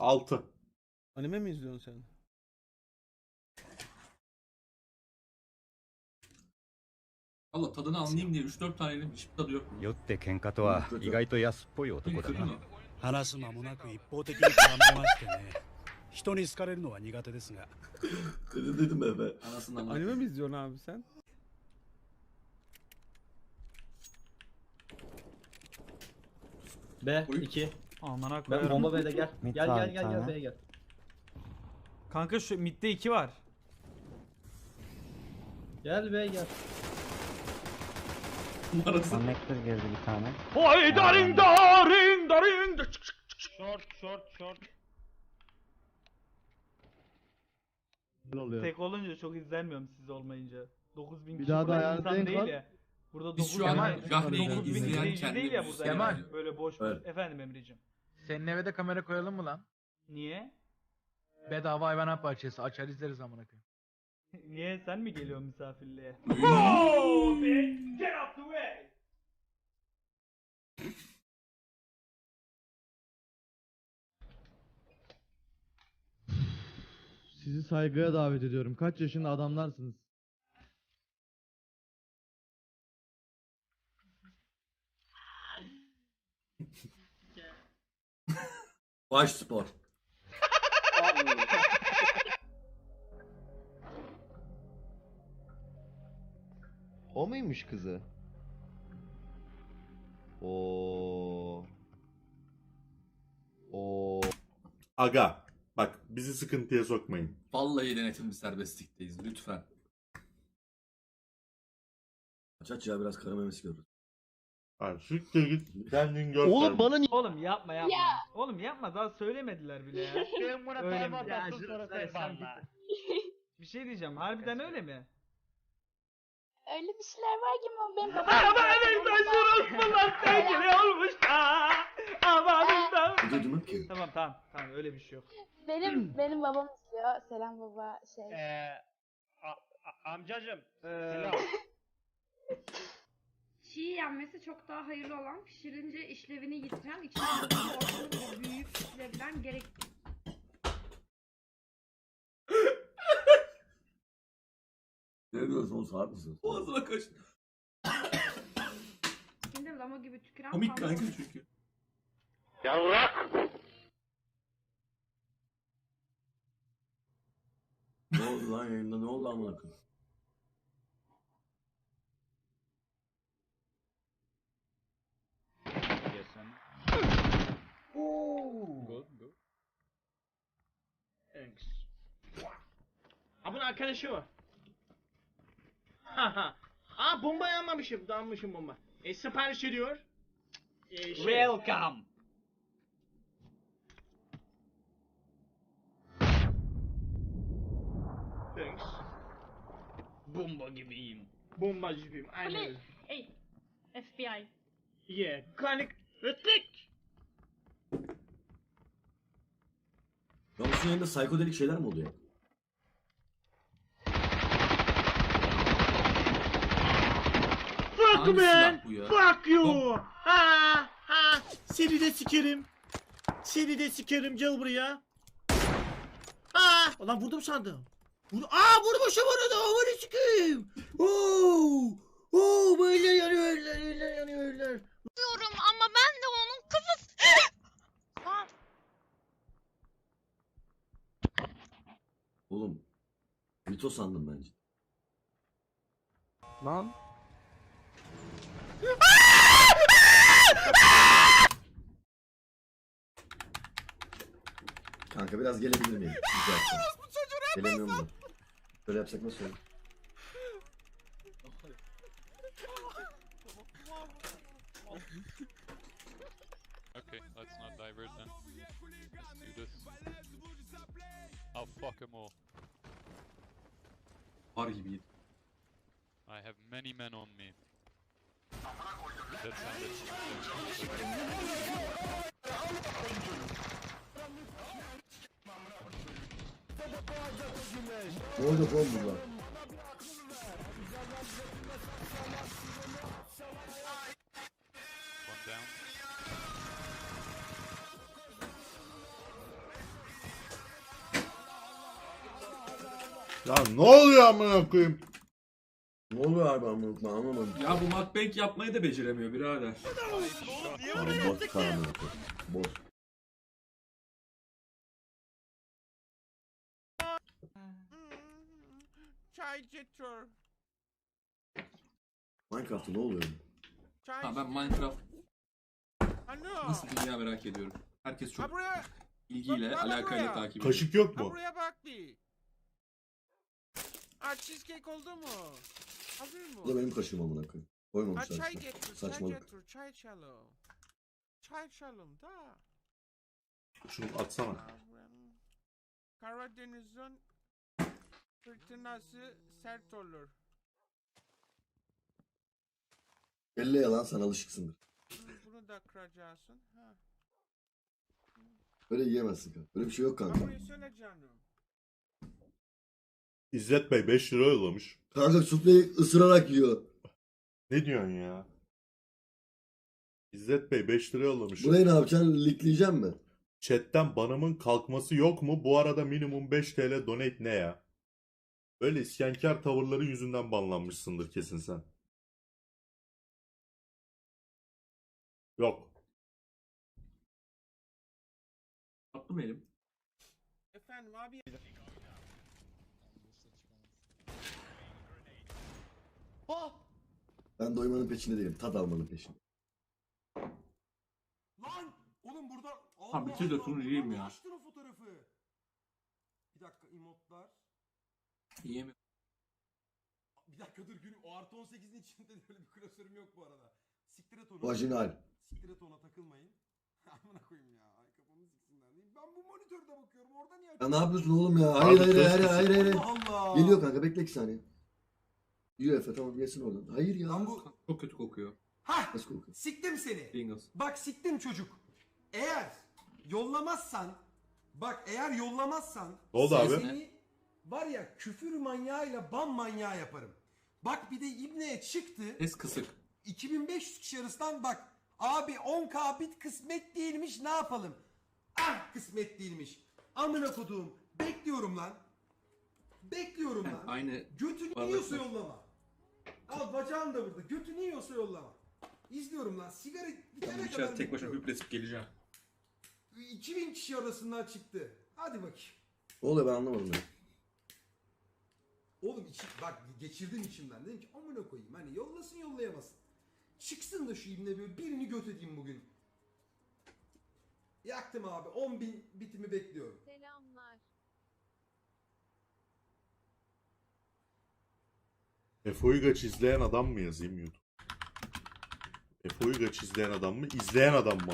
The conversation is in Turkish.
6. Anime mi izliyorsun sen? Valla tadını anlayayım diye 3-4 tane yedim hiçbir tadı yok. 酔って喧嘩とは意外と安っぽい男だな話す間もなく一方的に絡めましてね人に好かれるのは苦手ですが Dedim eve. Anasından bak. Anime mi izliyorsun abi sen? B2 Almana Ben bomba B'de gel. Mid Gel gel gel gel tane. B'ye gel. Kanka şu midde 2 var. Gel B'ye gel. Numarası. Connector girdi bir tane. Oy darin darin darin. Short short short. Ne oluyor? Tek olunca çok izlenmiyorum siz olmayınca. 9000 kişi daha da burada insan değil al. ya. Burada Biz 9000 şu an Kemal, Cahre'yi değil ya burada. Kemal. Böyle boş boş. Evet. Efendim Emre'cim. Senin eve de kamera koyalım mı lan? Niye? Bedava hayvanat bahçesi açar izleriz amına koyayım. Niye sen mi geliyorsun misafirliğe? Oh man, get out the way. Sizi saygıya davet ediyorum. Kaç yaşında adamlarsınız? Baş spor. O muymuş kızı? Oo. Oo. Aga. Bak bizi sıkıntıya sokmayın. Vallahi denetimli serbestlikteyiz lütfen. Aç aç ya biraz karı memesi görürüz. Bak siktir git kendin gör. Oğlum bana niye? Oğlum yapma yapma. Oğlum yapma daha söylemediler bile ya. Ben buna Öyle mi? sonra lan. Bir şey diyeceğim. Harbiden öyle mi? Öyle bir şeyler var ki ama benim babam... Ama Beşiktaş Osmanlılar sevgili olmuş da. Amanında. Ne dedim ki? Tamam tamam tamam öyle bir şey yok. benim benim babam izliyor. Selam baba şey. Eee amcacım. Ee, Çiğ yenmesi çok daha hayırlı olan pişirince işlevini yitiren içinde ortalık büyük pişirebilen gerek Ne diyorsun oğlum salak mısın? Boğazına kaçtı. içinde lama gibi tüküren Komik kanka çünkü. ne oldu lan yayında ne oldu amına koyayım? Thanks. Ha bunun arkadaşı o. Haha. Aa bomba yanmamışım. Dalmışım bomba. E sipariş ediyor. E, şey, Welcome. Thanks. Bomba gibiyim. Bomba gibiyim. Aynen öyle. Ey FBI. Yeah. Kanik. Rıttık. Ya bu yayında psikodelik şeyler mi oluyor? Fuck Hangi man. silah bu ya? Fuck you. Ha ha. Seni de sikerim. Seni de sikerim gel buraya. Ha. Ulan vurdum sandım. Vur Aa vurmuşum onu da. Amanı sikeyim. Oo. Oo böyle yanıyor eller eller yanıyor eller. Diyorum ama ben de onun kafası... Oğlum. Mito sandım bence. Lan. Kanka biraz gelebilir miyim? Rica etsem. Gelemiyorum da. Böyle yapsak nasıl olur? Okay, let's not divert then. Let's do this. I'll fuck them all. Var gibiydi. I have many men on me. That sounded Ne olacak oğlum burada? Ya ne oluyor amına koyayım? Ne oluyor abi amına koyayım anlamadım. Ya bu mukbang yapmayı da beceremiyor birader. Abi boş kanı. Boş. Minecraft'ta ne oluyor? Ha ben Minecraft nasıl dünya merak ediyorum. Herkes çok ilgiyle, alakayla takip ediyor. Kaşık yok mu? Buraya bak bir. Ha cheesecake oldu mu? Hazır Bu da mı? benim kaşığım amına koyayım. Ha Koymamışlar. çay işte. getir, çay Saçmalık. getir, çay içelim. Çay içelim da. Şunu atsana. Yavrum. Karadeniz'in fırtınası sert olur. Elle yalan sen alışıksındır. Bunu, bunu da kıracaksın. Ha. Böyle yiyemezsin kanka. Böyle bir şey yok kanka. Ama söyle canım. İzzet Bey 5 lira yollamış. Kanka sufleyi ısırarak yiyor. Ne diyorsun ya? İzzet Bey 5 lira yollamış. Burayı ne yapacaksın? Likleyeceksin mi? Chatten banımın kalkması yok mu? Bu arada minimum 5 TL donate ne ya? Böyle isyankar tavırları yüzünden banlanmışsındır kesin sen. Yok. Attım elim. Efendim abi. Ben doymanın peşinde değilim. Tad almanın peşinde. Lan! Oğlum burada... Ha, bitir de şunu yiyeyim ya. Açtın o fotoğrafı. Bir dakika emotlar. Yiyemiyorum. Bir dakika dur gülüm. O artı 18'in içinde böyle bir klasörüm yok bu arada. Siktir et onu. Vajinal. Siktir et ona takılmayın. Amına koyayım ya. Ay kafamı siksinler. Ben bu monitörde bakıyorum. Orada niye Ya ne yapıyorsun oğlum ya? Hayır hayır hayır hayır hayır. Allah Allah. Geliyor kanka bekle iki saniye. Efe tamam yesin oradan. Hayır ya. Lan bu... Çok kötü kokuyor. Hah! Nasıl kokuyor? Siktim seni. Pringles. Bak siktim çocuk. Eğer yollamazsan bak eğer yollamazsan Ne oldu abi? seni var ya küfür manyağıyla ban manyağı yaparım. Bak bir de İbne'ye çıktı. Ses kısık. 2500 kişi arasından bak. Abi 10k bit kısmet değilmiş ne yapalım? Ah kısmet değilmiş. Amına koduğum. Bekliyorum lan. Bekliyorum lan. aynı Götünü yiyorsa var. yollama. Al bacağın da burada. Götünü yiyorsa yollama. İzliyorum lan. Sigara ben bitene kadar içeride tek başına bekliyorum. hüpletip geleceğim. 2000 kişi arasından çıktı. Hadi bakayım. Ne oluyor ben anlamadım ya. Oğlum içi, bak geçirdim içimden. Dedim ki amına koyayım. Hani yollasın yollayamasın. Çıksın da şu ibne böyle birini göt edeyim bugün. Yaktım abi. 10 bin bitimi bekliyorum. Efe Uygaç izleyen adam mı yazayım YouTube? Efe Uygaç izleyen adam mı? İzleyen adam mı?